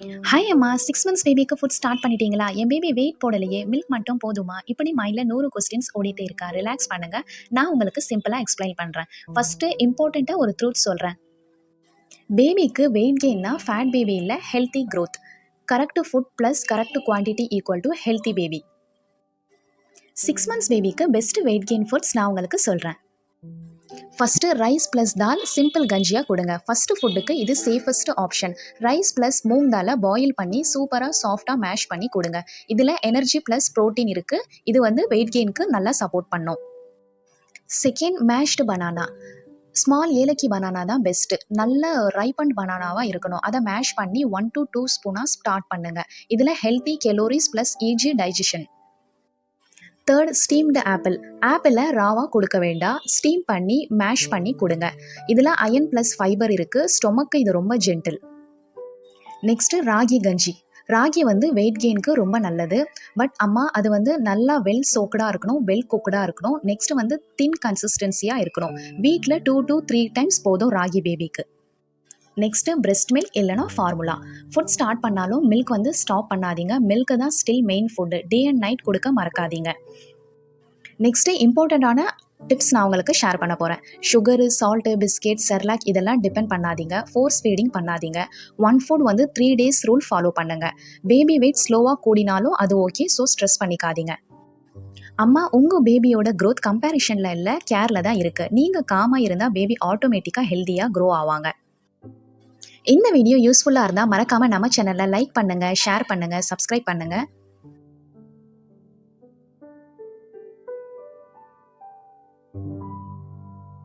Hi அம்மா. Six months பேபிக்கு food start பண்ணிட்டீங்களா? என் பேபி வெயிட் போடலையே. மில்க் மட்டும் போதுமா? இப்படி மைண்டில் நூறு கொஸ்டின்ஸ் ஓடிட்டே இருக்கா? ரிலாக்ஸ் பண்ணுங்க. நான் உங்களுக்கு சிம்பிளாக எக்ஸ்பிளைன் பண்ணுறேன் ஃபஸ்ட்டு இம்பார்ட்டண்ட்டாக ஒரு ட்ரூத் சொல்கிறேன் பேபிக்கு வெயிட் கெயின்னா ஃபேட் பேபி இல்லை healthy growth correct food plus correct quantity equal to healthy baby six months பேபிக்கு பெஸ்ட் வெயிட் கெயின் ஃபுட்ஸ் நான் உங்களுக்கு சொல்கிறேன் first rice plus dal simple கஞ்சியாக கொடுங்க. ஃபஸ்ட்டு ஃபுட்டுக்கு இது safest option rice plus moong தாலை boil பண்ணி சூப்பராக சாஃப்டாக மேஷ் பண்ணி கொடுங்க. இதில் எனர்ஜி ப்ளஸ் ப்ரோட்டீன் இருக்குது இது வந்து வெயிட் கெயினுக்கு நல்லா சப்போர்ட் பண்ணும். செகண்ட் மேஷ்டு பனானா ஸ்மால் ஏலக்கி பனானா தான் பெஸ்ட்டு நல்ல ரைப்பண்ட் பனானாவாக இருக்கணும். அதை மேஷ் பண்ணி ஒன் டு டூ ஸ்பூனாக ஸ்டார்ட் பண்ணுங்கள் இதில் healthy calories plus easy digestion third steamed apple ஆப்பிளை ராவாக கொடுக்க வேண்டாம். ஸ்டீம் பண்ணி மேஷ் பண்ணி கொடுங்க. இதில் அயன் ப்ளஸ் ஃபைபர் இருக்குது ஸ்டொமக்கு இது ரொம்ப ஜென்டில் நெக்ஸ்ட்டு ராகி கஞ்சி. ராகி வந்து வெயிட் கெயினுக்கு ரொம்ப நல்லது. பட் அம்மா அது வந்து நல்லா வெல் சோக்கடாக இருக்கணும் வெல் குக்கடாக இருக்கணும். நெக்ஸ்ட் வந்து தின் கன்சிஸ்டன்சியாக இருக்கணும். வீக்கில் டூ டூ த்ரீ டைம்ஸ் போதும் ராகி பேபிக்கு நெக்ஸ்ட்டு பிரெஸ்ட் மில்க் இல்லைனா ஃபார்முலா ஃபுட் ஸ்டார்ட் பண்ணாலும் மில்க் வந்து ஸ்டாப் பண்ணாதீங்க. மில்க்கு தான் still main food day and night கொடுக்க மறக்காதீங்க. நெக்ஸ்ட்டு இம்பார்ட்டண்ட்டான டிப்ஸ் நான் உங்களுக்கு ஷேர் பண்ண போகிறேன் சுகரு சால்ட்டு பிஸ்கெட் செர்லாக் இதெல்லாம் டிபெண்ட் பண்ணாதீங்க. ஃபோர்ஸ் ஃபீடிங் பண்ணாதீங்க. ஒன் ஃபுட் வந்து த்ரீ டேஸ் ரூல் ஃபாலோ பண்ணுங்கள் பேபி வெயிட் ஸ்லோவாக கூடினாலும் அது ஓகே ஸோ ஸ்ட்ரெஸ் பண்ணிக்காதீங்க. அம்மா உங்கள் பேபியோட க்ரோத் கம்பேரிஷனில் இல்லை கேரில் தான் இருக்குது நீங்கள் காமாக இருந்தால் பேபி ஆட்டோமேட்டிக்காக ஹெல்த்தியாக க்ரோ ஆவாங்க. இந்த வீடியோ யூஸ்ஃபுல்லாக இருந்தால் மறக்காமல் நம்ம சேனலில் லைக் பண்ணுங்கள் ஷேர் பண்ணுங்கள் சப்ஸ்கிரைப் பண்ணுங்கள்